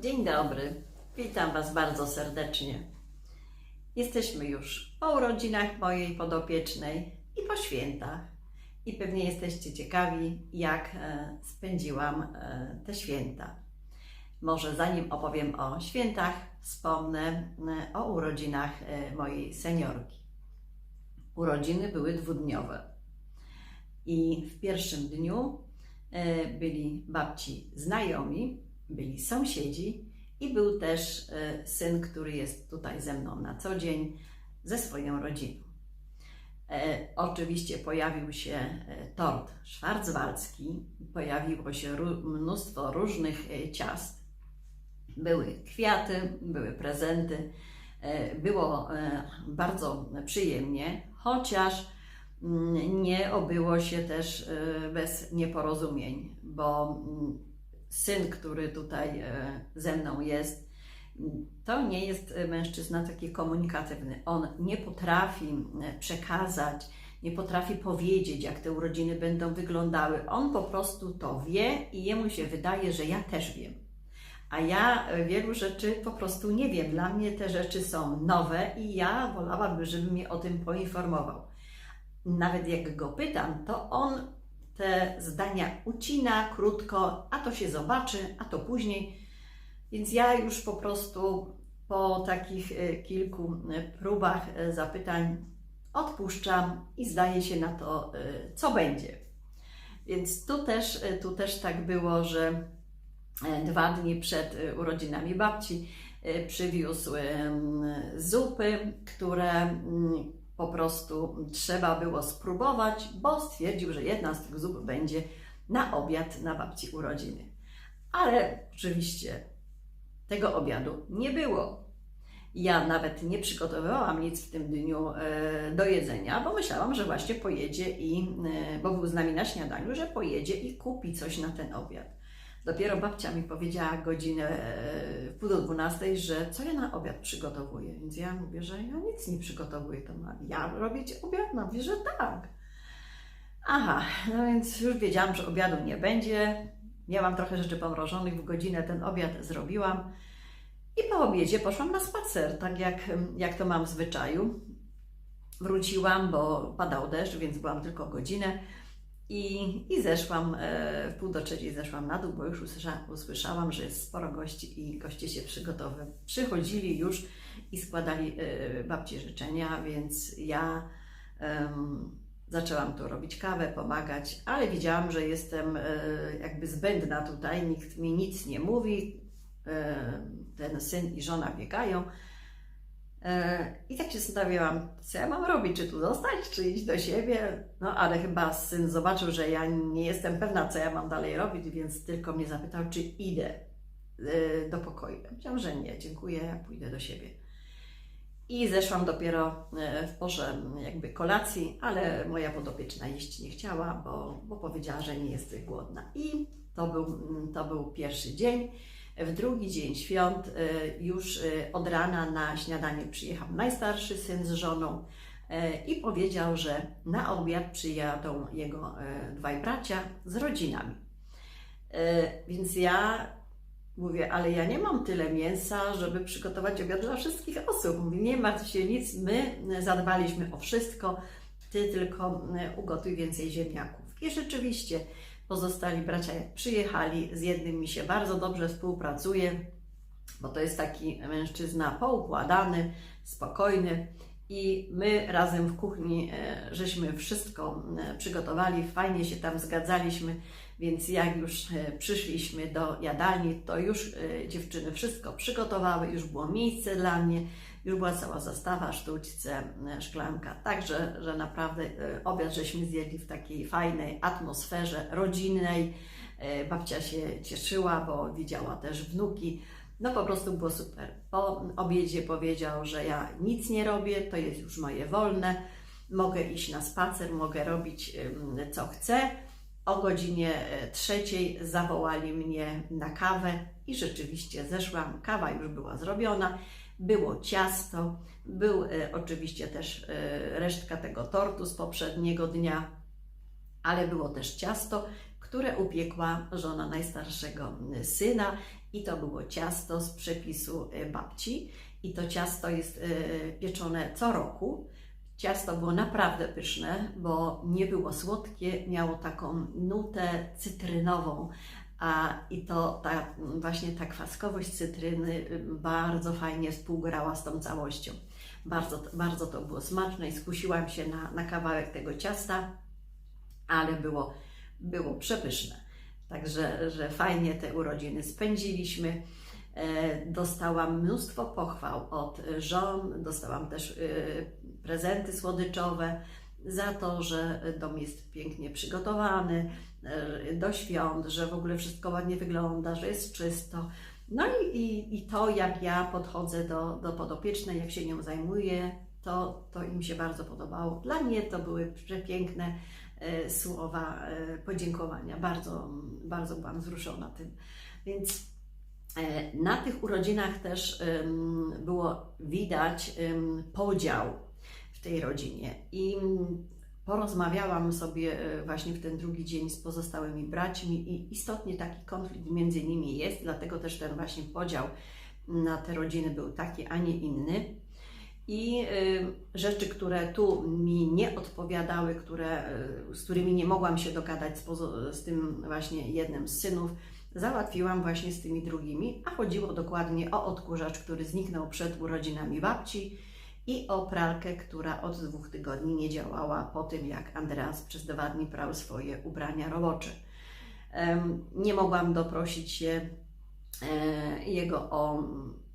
Dzień dobry, witam Was bardzo serdecznie. Jesteśmy już po urodzinach mojej podopiecznej i po świętach. I pewnie jesteście ciekawi, jak e, spędziłam e, te święta. Może zanim opowiem o świętach, wspomnę e, o urodzinach mojej seniorki. Urodziny były dwudniowe. I w pierwszym dniu byli babci znajomi, byli sąsiedzi i był też e, syn, który jest tutaj ze mną na co dzień, ze swoją rodziną. E, oczywiście pojawił się e, tort szwarcwalski, pojawiło się mnóstwo różnych ciast. Były kwiaty, były prezenty, było bardzo przyjemnie, chociaż mm, nie obyło się też bez nieporozumień, bo mm, syn, który tutaj e, ze mną jest, to nie jest e, mężczyzna taki komunikatywny. On nie potrafi e, przekazać, nie potrafi powiedzieć, jak te urodziny będą wyglądały. On po prostu to wie i jemu się wydaje, że ja też wiem. A ja wielu rzeczy po prostu nie wiem. Dla mnie te rzeczy są nowe i ja wolałabym, żeby mnie o tym poinformował. Nawet jak go pytam, to on te zdania ucina krótko, a to się zobaczy, a to później. Więc ja już po prostu po takich e, kilku e, próbach e, zapytań odpuszczam i zdaje się na to, co będzie. Więc tu też, tu też tak było, że dwa dni przed urodzinami babci przywiózł zupy, które mm, po prostu trzeba było spróbować, bo stwierdził, że jedna z tych zup będzie na obiad na babci urodziny. Ale oczywiście tego obiadu nie było. Ja nawet nie przygotowywałam nic w tym dniu e, do jedzenia, bo myślałam, że właśnie pojedzie i, e, bo był z nami na śniadaniu, że pojedzie i kupi coś na ten obiad. Dopiero babcia mi powiedziała godzinę e, w pół do dwunastej, że co ja na obiad przygotowuję. Więc ja mówię, że ja nic nie przygotowuję. To ma, ja robię ci obiad? No mówię, że tak. Aha, no więc już wiedziałam, że obiadu nie będzie. Miałam trochę rzeczy pomrożonych, w godzinę ten obiad zrobiłam. I po obiedzie poszłam na spacer, tak jak, jak to mam w zwyczaju. Wróciłam, bo padał deszcz, więc byłam tylko godzinę. I, I zeszłam, e, w pół do trzeciej zeszłam na dół, bo już usłysza, usłyszałam, że jest sporo gości i goście się przygotowywali. Przychodzili już i składali e, babci życzenia, więc ja zaczęłam tu robić kawę, pomagać, ale widziałam, że jestem e, jakby zbędna tutaj, nikt mi nic nie mówi. Ten syn i żona biegają. E, I tak się zastanawiałam, co ja mam robić, czy tu zostać, czy iść do siebie. No ale chyba syn zobaczył, że ja nie jestem pewna, co ja mam dalej robić, więc tylko mnie zapytał, czy idę e, do pokoju. Ja powiedziałam, że nie, dziękuję, ja pójdę do siebie. I zeszłam dopiero e, w porze jakby kolacji, ale moja podopieczna jeść nie chciała, bo, bo powiedziała, że nie jest głodna. I to był, to był pierwszy dzień. W drugi dzień świąt y, już y, od rana na śniadanie przyjechał najstarszy syn z żoną y, i powiedział, że na obiad przyjadą jego dwaj bracia z rodzinami. Więc ja mówię, ale ja nie mam tyle mięsa, żeby przygotować obiad dla wszystkich osób. Mówi, nie martw się nic, my zadbaliśmy o wszystko, ty tylko ugotuj więcej ziemniaków. I rzeczywiście pozostali bracia przyjechali, z jednym mi się bardzo dobrze współpracuje, bo to jest taki mężczyzna poukładany, spokojny i my razem w kuchni e, żeśmy wszystko e, przygotowali, fajnie się tam zgadzaliśmy, więc jak już e, przyszliśmy do jadalni, to już dziewczyny wszystko przygotowały, już było miejsce dla mnie, już była cała zastawa, sztućce, e, szklanka. Także, że naprawdę e, obiad żeśmy zjedli w takiej fajnej atmosferze rodzinnej. E, Babcia się cieszyła, bo widziała też wnuki. No po prostu było super. Po obiedzie powiedział, że ja nic nie robię, to jest już moje wolne. Mogę iść na spacer, mogę robić co chcę. O godzinie trzeciej zawołali mnie na kawę i rzeczywiście zeszłam. Kawa już była zrobiona było ciasto, był e, oczywiście też e, resztka tego tortu z poprzedniego dnia, ale było też ciasto, które upiekła żona najstarszego syna i to było ciasto z przepisu e, babci i to ciasto jest e, pieczone co roku. Ciasto było naprawdę pyszne, bo nie było słodkie, miało taką nutę cytrynową, a i to ta, właśnie ta kwaskowość cytryny y, bardzo fajnie współgrała z tą całością. Bardzo, bardzo to było smaczne i skusiłam się na, na kawałek tego ciasta, ale było, było przepyszne. Także że fajnie te urodziny spędziliśmy. E, Dostałam mnóstwo pochwał od żon, dostałam też y, prezenty słodyczowe za to, że dom jest pięknie przygotowany e, do świąt, że w ogóle wszystko ładnie wygląda, że jest czysto. No i, i, i to, jak ja podchodzę do, do podopiecznej, jak się nią zajmuję, to, to im się bardzo podobało. Dla mnie to były przepiękne e, słowa e, podziękowania. Bardzo, bardzo byłam wzruszona tym. Więc e, na tych urodzinach też było widać podział w tej rodzinie. I porozmawiałam sobie e, właśnie w ten drugi dzień z pozostałymi braćmi i istotnie taki konflikt między nimi jest, dlatego też ten właśnie podział na te rodziny był taki, a nie inny. I y, rzeczy, które tu mi nie odpowiadały, które, y, z którymi nie mogłam się dogadać z, z tym właśnie jednym z synów, załatwiłam właśnie z tymi drugimi, a chodziło dokładnie o odkurzacz, który zniknął przed urodzinami babci i o pralkę, która od dwóch tygodni nie działała po tym, jak Andreas przez dwa dni prał swoje ubrania robocze. Nie mogłam doprosić się e, jego o,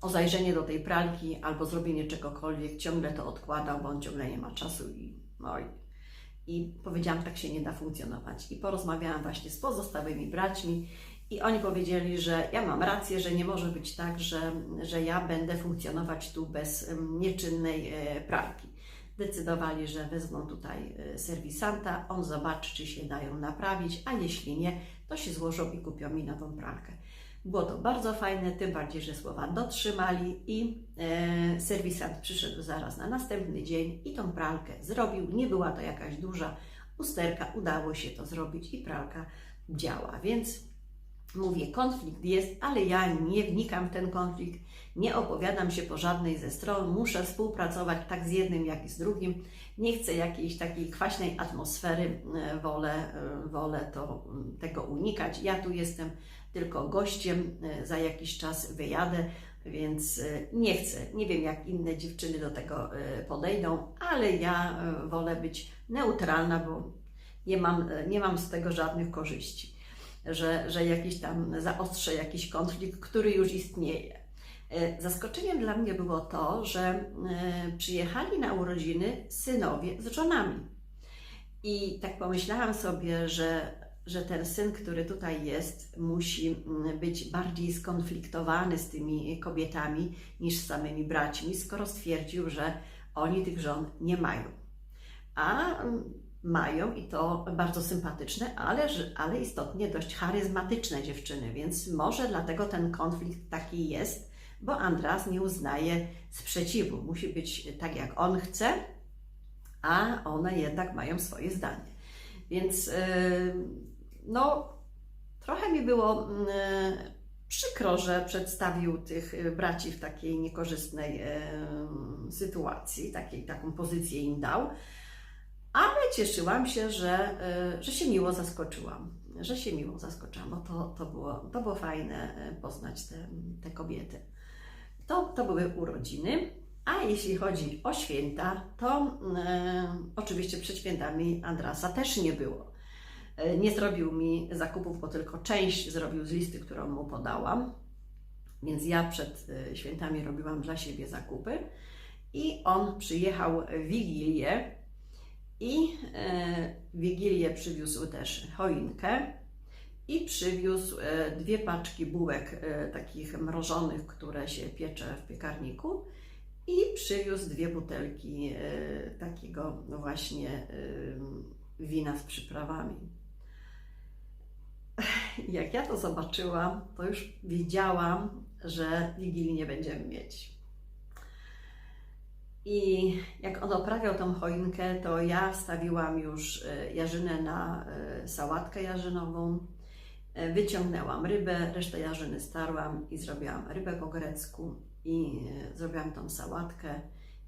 o zajrzenie do tej pralki albo zrobienie czegokolwiek. Ciągle to odkładał, bo on ciągle nie ma czasu i, i, i powiedziałam, tak się nie da funkcjonować. I porozmawiałam właśnie z pozostałymi braćmi i oni powiedzieli, że ja mam rację, że nie może być tak, że, że ja będę funkcjonować tu bez nieczynnej e, pralki. Decydowali, że wezmą tutaj e, serwisanta, on zobaczy, czy się dają naprawić, a jeśli nie, to się złożą i kupią mi nową pralkę. Było to bardzo fajne, tym bardziej, że słowa dotrzymali i e, serwisant przyszedł zaraz na następny dzień i tą pralkę zrobił. Nie była to jakaś duża usterka, udało się to zrobić i pralka działa, więc Mówię, konflikt jest, ale ja nie wnikam w ten konflikt, nie opowiadam się po żadnej ze stron, muszę współpracować tak z jednym, jak i z drugim. Nie chcę jakiejś takiej kwaśnej atmosfery, e, wolę, e, wolę to, tego unikać. Ja tu jestem tylko gościem, e, za jakiś czas wyjadę, więc nie chcę. Nie wiem, jak inne dziewczyny do tego podejdą, ale ja wolę być neutralna, bo nie mam, nie mam z tego żadnych korzyści że, że jakiś tam zaostrzę jakiś konflikt, który już istnieje. E, Zaskoczeniem dla mnie było to, że e, przyjechali na urodziny synowie z żonami. I tak pomyślałam sobie, że, że ten syn, który tutaj jest, musi mm, być bardziej skonfliktowany z tymi kobietami niż z samymi braćmi, skoro stwierdził, że oni tych żon nie mają. A mm, mają i to bardzo sympatyczne, ale, ale istotnie dość charyzmatyczne dziewczyny, więc może dlatego ten konflikt taki jest, bo Andras nie uznaje sprzeciwu. Musi być tak, jak on chce, a one jednak mają swoje zdanie. Więc yy, no, trochę mi było yy, przykro, że przedstawił tych yy, braci w takiej niekorzystnej sytuacji, takiej, taką pozycję im dał. Ale cieszyłam się, że, y, że się miło zaskoczyłam. Że się miło zaskoczyłam, bo to, to, było, to było fajne y, poznać te, te kobiety. To, to były urodziny. A jeśli chodzi o święta, to y, oczywiście przed świętami Andrasa też nie było. Nie zrobił mi zakupów, bo tylko część zrobił z listy, którą mu podałam. Więc ja przed świętami robiłam dla siebie zakupy. I on przyjechał w Wigilię i e, w Wigilię przywiózł też choinkę i przywiózł e, dwie paczki bułek e, takich mrożonych, które się piecze w piekarniku i przywiózł dwie butelki e, takiego właśnie e, wina z przyprawami. Jak ja to zobaczyłam, to już wiedziałam, że Wigilii nie będziemy mieć. I jak on oprawiał tą choinkę, to ja wstawiłam już e, jarzynę na e, sałatkę jarzynową. E, Wyciągnęłam rybę, resztę jarzyny starłam i zrobiłam rybę po grecku i zrobiłam tą sałatkę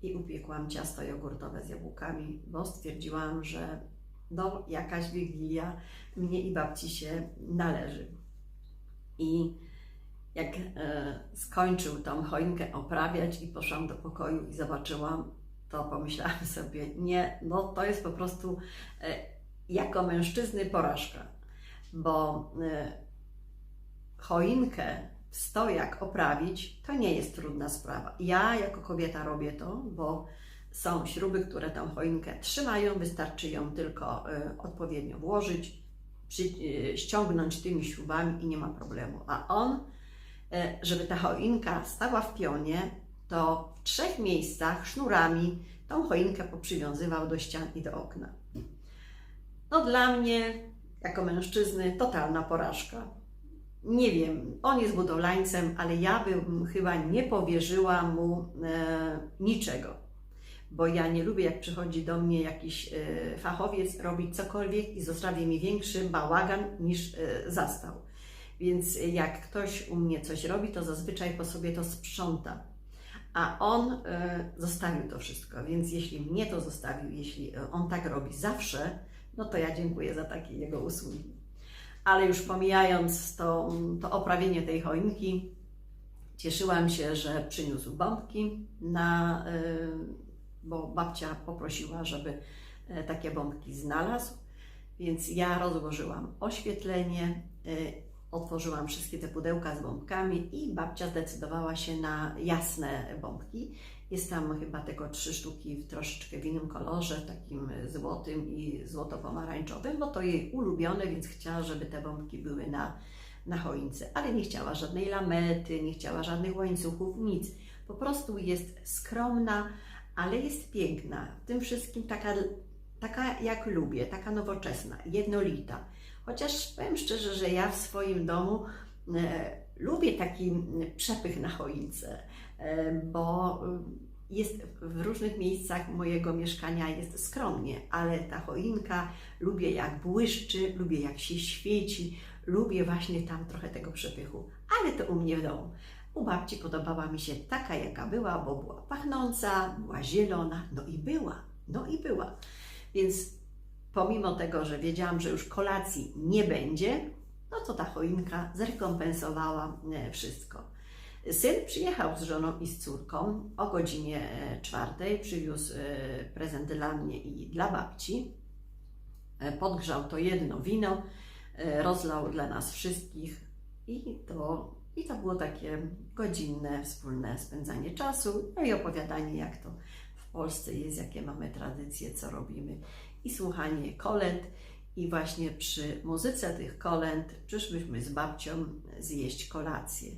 i upiekłam ciasto jogurtowe z jabłkami, bo stwierdziłam, że no, jakaś wigilia mnie i babci się należy. I jak e, skończył tą choinkę oprawiać i poszłam do pokoju i zobaczyłam, to pomyślałam sobie, nie, no to jest po prostu e, jako mężczyzny porażka, bo e, choinkę w stojak oprawić to nie jest trudna sprawa. Ja jako kobieta robię to, bo są śruby, które tą choinkę trzymają, wystarczy ją tylko odpowiednio włożyć, ściągnąć tymi śrubami i nie ma problemu. A on, żeby ta choinka stała w pionie, to w trzech miejscach sznurami tą choinkę poprzywiązywał do ścian i do okna. No dla mnie, jako mężczyzny, totalna porażka. Nie wiem, on jest budowlańcem, ale ja bym chyba nie powierzyła mu e, niczego bo ja nie lubię, jak przychodzi do mnie jakiś e, fachowiec robić cokolwiek i zostawi mi większy bałagan niż e, zastał. Więc jak ktoś u mnie coś robi, to zazwyczaj po sobie to sprząta. A on e, zostawił to wszystko, więc jeśli mnie to zostawił, jeśli e, on tak robi zawsze, no to ja dziękuję za takie jego usługi. Ale już pomijając to, to oprawienie tej choinki, cieszyłam się, że przyniósł bombki na, e, bo babcia poprosiła, żeby takie bombki znalazł. Więc ja rozłożyłam oświetlenie, e, otworzyłam wszystkie te pudełka z bombkami i babcia zdecydowała się na jasne bombki. Jest tam chyba tylko trzy sztuki w troszeczkę w innym kolorze, takim złotym i złoto-pomarańczowym, bo to jej ulubione, więc chciała, żeby te bombki były na, na choince. Ale nie chciała żadnej lamety, nie chciała żadnych łańcuchów, nic. Po prostu jest skromna, ale jest piękna. W tym wszystkim taka, taka jak lubię, taka nowoczesna, jednolita. Chociaż powiem szczerze, że ja w swoim domu e, lubię taki przepych na choince, e, bo jest w różnych miejscach mojego mieszkania jest skromnie, ale ta choinka lubię jak błyszczy, lubię jak się świeci, lubię właśnie tam trochę tego przepychu, ale to u mnie w domu. U babci podobała mi się taka, jaka była, bo była pachnąca, była zielona, no i była, no i była. Więc pomimo tego, że wiedziałam, że już kolacji nie będzie, no to ta choinka zrekompensowała e, wszystko. Syn przyjechał z żoną i z córką o godzinie e, czwartej, przywiózł e, prezent dla mnie i dla babci. Podgrzał to jedno wino, rozlał dla nas wszystkich i to, i to było takie godzinne, wspólne spędzanie czasu, no i opowiadanie, jak to Polsce jest, jakie mamy tradycje, co robimy i słuchanie kolęd. I właśnie przy muzyce tych kolęd przyszłyśmy z babcią zjeść kolację.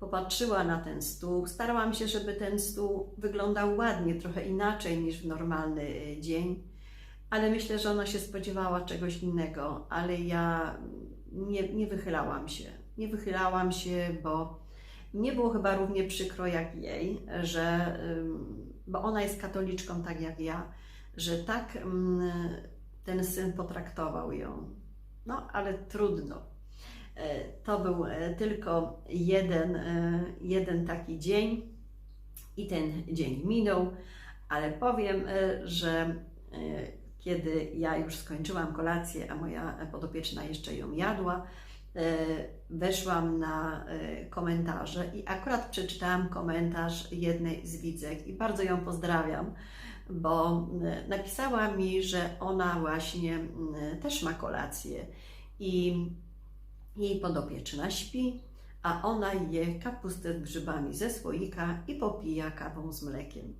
Popatrzyła na ten stół, starałam się, żeby ten stół wyglądał ładnie, trochę inaczej niż w normalny y, dzień, ale myślę, że ona się spodziewała czegoś innego, ale ja nie, nie wychylałam się. Nie wychylałam się, bo mnie było chyba równie przykro jak jej, że, ym, bo ona jest katoliczką tak jak ja, że tak ym, ten syn potraktował ją. No, ale trudno. E, To był e, tylko jeden, e, jeden taki dzień i ten dzień minął, ale powiem, że kiedy ja już skończyłam kolację, a moja podopieczna jeszcze ją jadła, weszłam na e, komentarze i akurat przeczytałam komentarz jednej z widzek i bardzo ją pozdrawiam, bo e, napisała mi, że ona właśnie też ma kolację i jej podopieczna śpi, a ona je kapustę z grzybami ze słoika i popija kawą z mlekiem.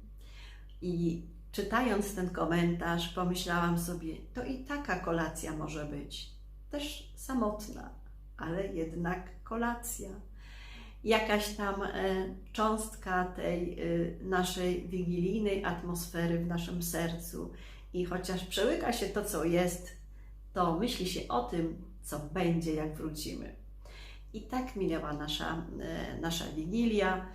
I czytając ten komentarz, pomyślałam sobie, to i taka kolacja może być. Też samotna, ale jednak kolacja. Jakaś tam e, cząstka tej e, naszej wigilijnej atmosfery w naszym sercu. I chociaż przełyka się to, co jest, to myśli się o tym, co będzie, jak wrócimy. I tak minęła nasza, e, nasza wigilia.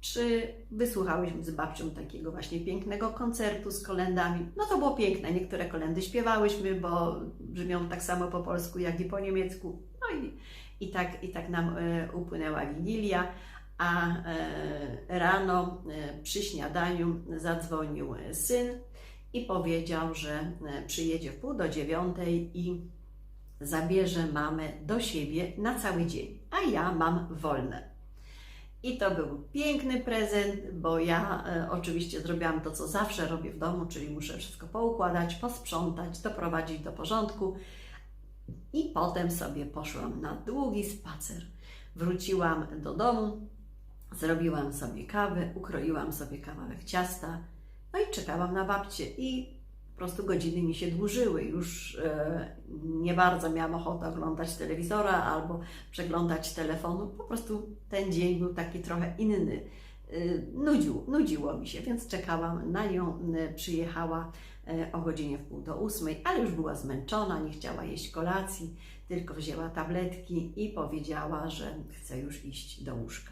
Czy wysłuchałyśmy z babcią takiego właśnie pięknego koncertu z kolendami? No to było piękne. Niektóre kolendy śpiewałyśmy, bo brzmią tak samo po polsku, jak i po niemiecku. No i, i, tak, i tak nam e, upłynęła Wigilia. A e, rano e, przy śniadaniu zadzwonił syn i powiedział, że przyjedzie w pół do dziewiątej i zabierze mamę do siebie na cały dzień, a ja mam wolne. I to był piękny prezent, bo ja e, oczywiście zrobiłam to, co zawsze robię w domu, czyli muszę wszystko poukładać, posprzątać, doprowadzić do porządku. I potem sobie poszłam na długi spacer. Wróciłam do domu, zrobiłam sobie kawę, ukroiłam sobie kawałek ciasta, no i czekałam na babcię. I po prostu godziny mi się dłużyły. Już e, nie bardzo miałam ochotę oglądać telewizora albo przeglądać telefonu. Po prostu ten dzień był taki trochę inny. E, nudził, nudziło mi się, więc czekałam na nią. E, Przyjechała o godzinie w pół do ósmej, ale już była zmęczona, nie chciała jeść kolacji, tylko wzięła tabletki i powiedziała, że chce już iść do łóżka.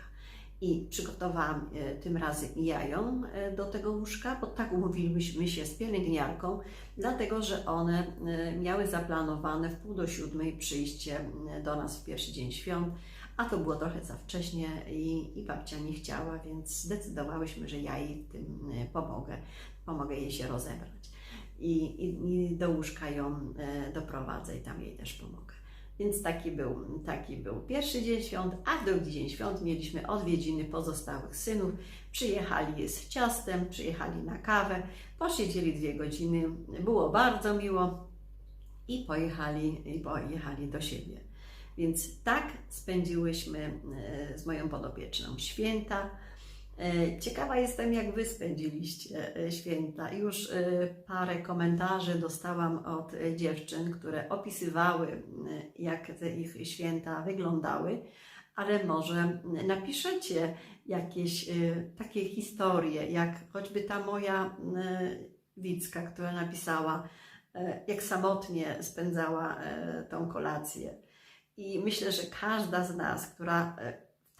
I przygotowałam e, tym razem ja e, do tego łóżka, bo tak umówiliśmy się z pielęgniarką, dlatego że one e, miały zaplanowane w pół do siódmej przyjście e, do nas w pierwszy dzień świąt, a to było trochę za wcześnie i, i babcia nie chciała, więc zdecydowałyśmy, że ja jej tym e, pomogę, pomogę jej się rozebrać. I, i, i do łóżka ją e, doprowadzę i tam jej też pomogę. Więc taki był, taki był pierwszy dzień świąt, a drugi dzień świąt mieliśmy odwiedziny pozostałych synów. Przyjechali z ciastem, przyjechali na kawę, posiedzieli dwie godziny, było bardzo miło i pojechali, i pojechali do siebie. Więc tak spędziłyśmy e, z moją podopieczną święta. E, Ciekawa jestem, jak Wy spędziliście e, święta. Już e, parę komentarzy dostałam od dziewczyn, które opisywały, jak te ich święta wyglądały, ale może napiszecie jakieś takie historie, jak choćby ta moja Wicka, która napisała, jak samotnie spędzała tą kolację. I myślę, że każda z nas, która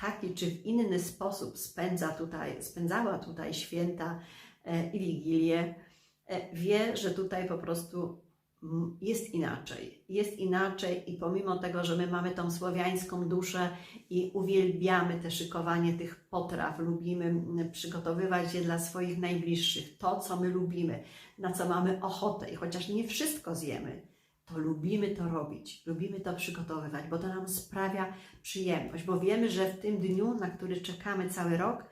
taki czy w inny sposób spędza tutaj, spędzała tutaj święta e, i wigilię, e, wie, że tutaj po prostu mm, jest inaczej. Jest inaczej i pomimo tego, że my mamy tą słowiańską duszę i uwielbiamy te szykowanie tych potraw, lubimy mm, przygotowywać je dla swoich najbliższych, to co my lubimy, na co mamy ochotę i chociaż nie wszystko zjemy, to lubimy to robić, lubimy to przygotowywać, bo to nam sprawia przyjemność, bo wiemy, że w tym dniu, na który czekamy cały rok,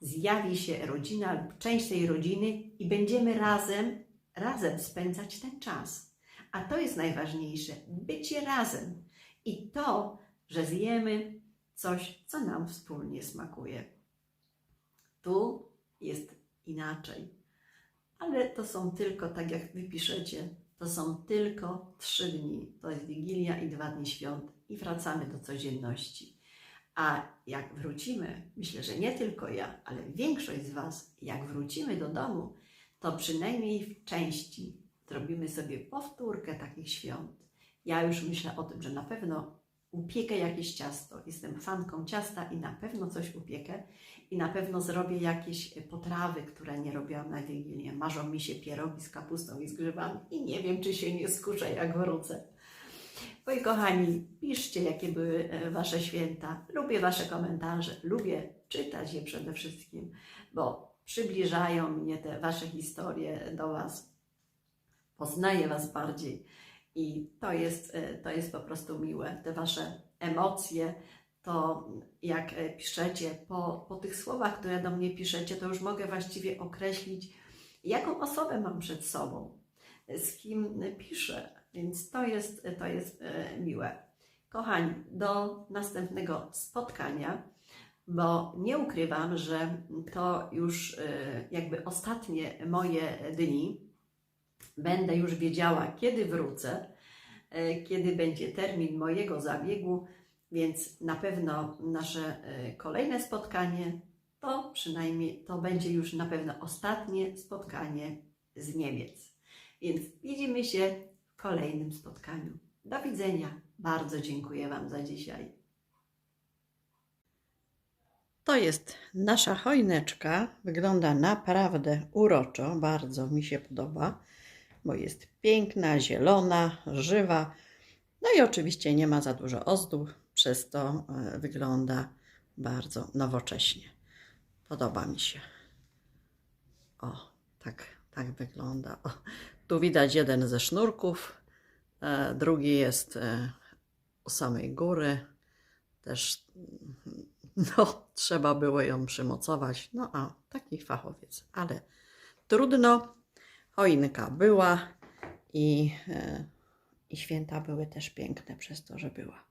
zjawi się rodzina lub część tej rodziny i będziemy razem, razem spędzać ten czas. A to jest najważniejsze, bycie razem i to, że zjemy coś, co nam wspólnie smakuje. Tu jest inaczej, ale to są tylko, tak jak wy piszecie, to są tylko trzy dni. To jest Wigilia i dwa dni świąt i wracamy do codzienności. A jak wrócimy, myślę, że nie tylko ja, ale większość z Was, jak wrócimy do domu, to przynajmniej w części zrobimy sobie powtórkę takich świąt. Ja już myślę o tym, że na pewno upiekę jakieś ciasto. Jestem fanką ciasta i na pewno coś upiekę i na pewno zrobię jakieś potrawy, które nie robiłam na Wigilię. Marzą mi się pierogi z kapustą i z grzybami i nie wiem, czy się nie skuszę, jak wrócę. Moi kochani, piszcie, jakie były e, Wasze święta. Lubię Wasze komentarze, lubię czytać je przede wszystkim, bo przybliżają mnie te Wasze historie do Was. Poznaję Was bardziej i to jest, e, to jest po prostu miłe. Te Wasze emocje, to jak e, piszecie, po, po tych słowach, które do mnie piszecie, to już mogę właściwie określić, jaką osobę mam przed sobą, z kim piszę, więc to jest, to jest e, miłe. Kochani, do następnego spotkania, bo nie ukrywam, że to już e, jakby ostatnie moje dni. Będę już wiedziała, kiedy wrócę, kiedy będzie termin mojego zabiegu, więc na pewno nasze e, kolejne spotkanie to przynajmniej to będzie już na pewno ostatnie spotkanie z Niemiec. Więc widzimy się w kolejnym spotkaniu. Do widzenia. Bardzo dziękuję Wam za dzisiaj. To jest nasza choineczka. Wygląda naprawdę uroczo. Bardzo mi się podoba, bo jest piękna, zielona, żywa. No i oczywiście nie ma za dużo ozdób, przez to e, wygląda bardzo nowocześnie. Podoba mi się. O, tak, tak wygląda. O, tu widać jeden ze sznurków, e, drugi jest e, u samej góry. Też mm, no, trzeba było ją przymocować. No a taki fachowiec, ale trudno. Choinka była i, i święta były też piękne przez to, że była.